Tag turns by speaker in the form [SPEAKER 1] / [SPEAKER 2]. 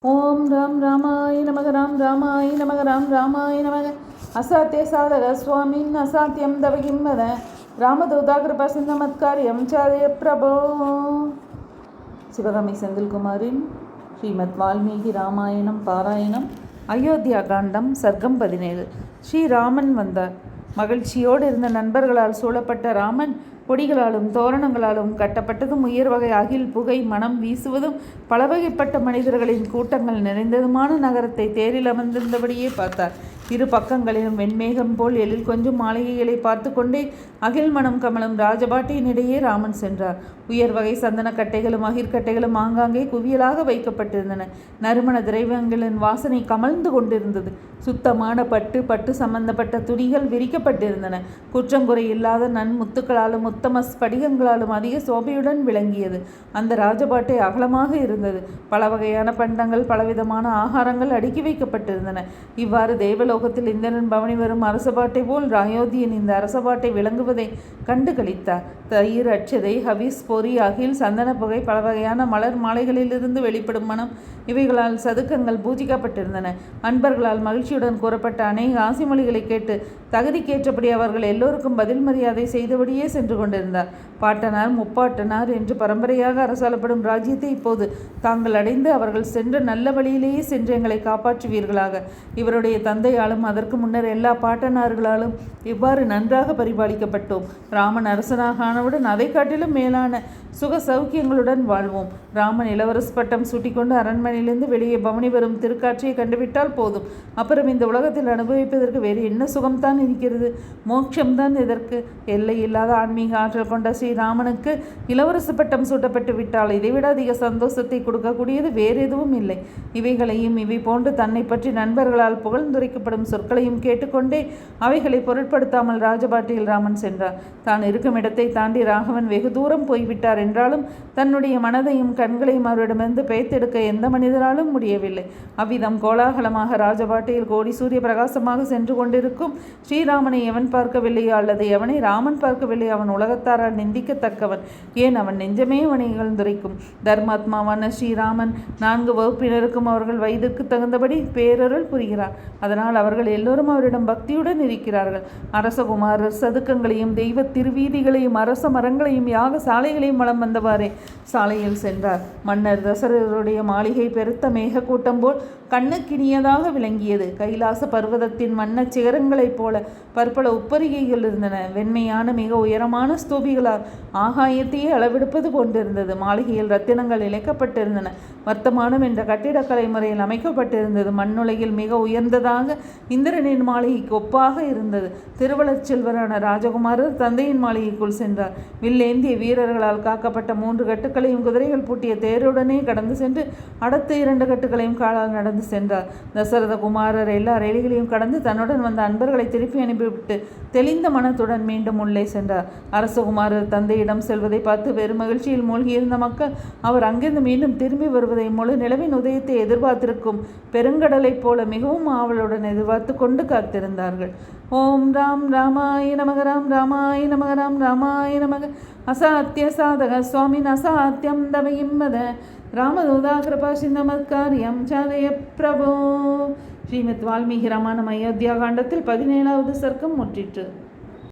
[SPEAKER 1] ஓம் ராம் ராமாய நமக ராம் ராமாய நமக ராம் ராமாய நமக. அசாத்திய சாதக சுவாமின் அசாத்தியம் தவகிம் வத. ராமதூதாகிருபா சிந்தமத்காரியம் சாதய பிரபோ. சிவகாமி செந்தில்குமாரின் ஸ்ரீமத் வால்மீகி ராமாயணம் பாராயணம். அயோத்தியா காண்டம் சர்க்கம் பதினேழு. ஸ்ரீராமன் வந்தார். மகிழ்ச்சியோடு இருந்த நண்பர்களால் சூழப்பட்ட ராமன் கொடிகளாலும் தோரணங்களாலும் கட்டப்பட்டதும் உயர் வகை அகில் புகை மனம் வீசுவதும் பலவகைப்பட்ட மனிதர்களின் கூட்டங்கள் நிறைந்ததுமான நகரத்தை தேரில் அமர்ந்திருந்தபடியே பார்த்தார். இரு பக்கங்களிலும் வெண்மேகம் போல் எழில் கொஞ்சம் மாளிகைகளை பார்த்து கொண்டே அகில் மனம் கமலம் ராஜபாட்டியினிடையே ராமன் சென்றார். உயர் வகை சந்தன கட்டைகளும் அகிர்கட்டைகளும் ஆங்காங்கே குவியலாக வைக்கப்பட்டிருந்தன. நறுமண திரைவங்களின் வாசனை கமழ்ந்து கொண்டிருந்தது. சுத்தமான பட்டு பட்டு சம்பந்தப்பட்ட துணிகள் விரிக்கப்பட்டிருந்தன. குற்றங்குறை இல்லாத நன் முத்துக்களாலும் உத்தம ஸ்படிகங்களாலும் அதிக சோபையுடன் விளங்கியது. அந்த ராஜபாட்டை அகலமாக இருந்தது. பல வகையான பண்டங்கள் பலவிதமான ஆகாரங்கள் அடுக்கி வைக்கப்பட்டிருந்தன. இவ்வாறு லோகத்தில் இந்திரன் பவனி வரும் அரசபாட்டை போல் அயோத்தியின் இந்த அரசபாட்டை விளங்குவதை கண்டு கழித்தார் தயிர் அச்சதை ஹவிஸ் பொறி அகில் சந்தன புகை பல வகையான மலர் மாலைகளிலிருந்து வெளிப்படும் மனம். இவைகளால் சதுக்கங்கள் பூஜிக்கப்பட்டிருந்தன. அன்பர்களால் மகிழ்ச்சியுடன் கூறப்பட்ட அநேக ஆசிமொழிகளை கேட்டு தகுதிக்கேற்றபடி அவர்கள் எல்லோருக்கும் பதில் மரியாதை செய்தபடியே சென்று கொண்டிருந்தார். பாட்டனார் முப்பாட்டனார் என்று பரம்பரையாக அரசாளப்படும் ராஜ்யத்தை இப்போது தாங்கள் அடைந்து அவர்கள் சென்ற நல்ல வழியிலேயே சென்று எங்களை காப்பாற்றுவீர்களாக. இவருடைய தந்தையாலும் அதற்கு முன்னர் எல்லா பாட்டனார்களாலும் இவ்வாறு நன்றாக பரிபாலிக்கப்பட்டோம். ராமன் அரசனாக ஆனவுடன் அதை காட்டிலும் மேலான சுக சௌக்கியங்களுடன் வாழ்வோம். ராமன் இளவரசு பட்டம் சூட்டிக்கொண்டு அரண்மனையிலிருந்து வெளியே பவனி வரும் திருக்காட்சியை கண்டுவிட்டால் போதும். அப்புறம் இந்த உலகத்தில் அனுபவிப்பதற்கு வேறு என்ன சுகம்தான் இருக்கிறது? மோட்சம்தான் இதற்கு. எல்லை இல்லாத ஆன்மீக ஆற்றல் கொண்ட ஸ்ரீராமனுக்கு இளவரசு பட்டம் சூட்டப்பட்டு விட்டால் இதைவிட அதிக சந்தோஷத்தை கொடுக்கக்கூடியது வேறு எதுவும் இல்லை. இவைகளையும் இவை போன்று தன்னை பற்றி நண்பர்களால் புகழ்ந்துரைக்கப்படும் சொற்களையும் கேட்டுக்கொண்டே அவைகளை பொருட்படுத்தாமல் ராஜபாட்டியில் ராமன் சென்றார். தான் இருக்கும் இடத்தை தாண்டி ராகவன் வெகு தூரம் போய்விட்டார் என்றாலும் தன்னுடைய மனதையும் கண்களையும் அவரிடமிருந்து பெய்த்தெடுக்க எந்த மனிதராலும் முடியவில்லை. அவ்விதம் கோலாகலமாக ராஜபாட்டியில் கோடி சூரிய பிரகாசமாக சென்று கொண்டிருக்கும் ஸ்ரீராமனை எவன் பார்க்கவில்லையோ அல்லது எவனை ராமன் பார்க்கவில்லை அவன் உலகத்தாரால் நிந்திக்கத்தக்கவன். ஏன் அவன் நெஞ்சமே அவனை இகழ்ந்துரைக்கும்? தர்மாத்மாவான ஸ்ரீராமன் நான்கு வகுப்பினருக்கும் அவர்கள் வயதிற்கு தகுந்தபடி பேரருள் புரிகிறார். அதனால் அவர்கள் எல்லோரும் அவரிடம் பக்தியுடன் இருக்கிறார்கள். அரசகுமாரர் சதுக்கங்களையும் தெய்வ திருவீதிகளையும் அரச மரங்களையும் யாக சாலைகளையும் வளம் வந்தவாறே சாலையில் சென்றார். மன்னர் தசரருடைய மாளிகை பெருத்த மேகக்கூட்டம் போல் கண்ணுக்கினியதாக விளங்கியது. கைலாச பர்வதத்தின் வண்ணச் சிகரங்களைப் போல பற்பல உப்பரிகைகள் இருந்தன. வெண்மையான மிக உயரமான ஸ்தூபிகளால் ஆகாயத்தையே அளவெடுப்பது கொண்டிருந்தது மாளிகையில் ரத்தினங்கள் இழைக்கப்பட்டிருந்தன. வர்த்தமானம் என்ற கட்டிடக்கலை முறையில் அமைக்கப்பட்டிருந்தது. மண்ணுலகில் மிக உயர்ந்ததாக இந்திரனின் மாளிகைக்கு ஒப்பாக இருந்தது. திருவளர் செல்வரான ராஜகுமாரர் தந்தையின் மாளிகைக்குள் சென்றார். வில்லேந்திய வீரர்களால் காக்கப்பட்ட மூன்று கட்டுக்களையும் குதிரைகள் பூட்டிய தேருடனே கடந்து சென்று அடுத்த இரண்டு கட்டுகளையும் காலால் நடந்து சென்றார். தசரத குமாரர் எல்லா ரயில்களையும் கடந்து தன்னுடன் வந்த அன்பர்களை திருப்பி அனுப்பிவிட்டு தெளிந்த மனத்துடன் மீண்டும் உள்ளே சென்றார். அரசகுமாரர் தந்தையிடம் செல்வதை பார்த்து வெறும் மகிழ்ச்சியில் மூழ்கியிருந்த மக்கள் அவர் அங்கிருந்து மீண்டும் திரும்பி வருவதை முழு நிலவின் உதயத்தை எதிர்பார்த்திருக்கும் பெருங்கடலைப் போல மிகவும் ஆவலுடன் எதிர்பார்த்து கொண்டு காத்திருந்தார்கள். ஓம் ராம் ராமாய நமக ராம் ராமாய நமக ராம் ராமாய நமக. அசாத்திய சாதக சுவாமின் அசாத்தியம் தவயும் ராமதூதா கிருபா சிந்தமத்காரியம் சாதய பிரபோ. ஸ்ரீமத் வால்மீகி ராமாயணம் அயோத்தியா காண்டத்தில் பதினேழாவது சர்க்கம் முற்றிற்று.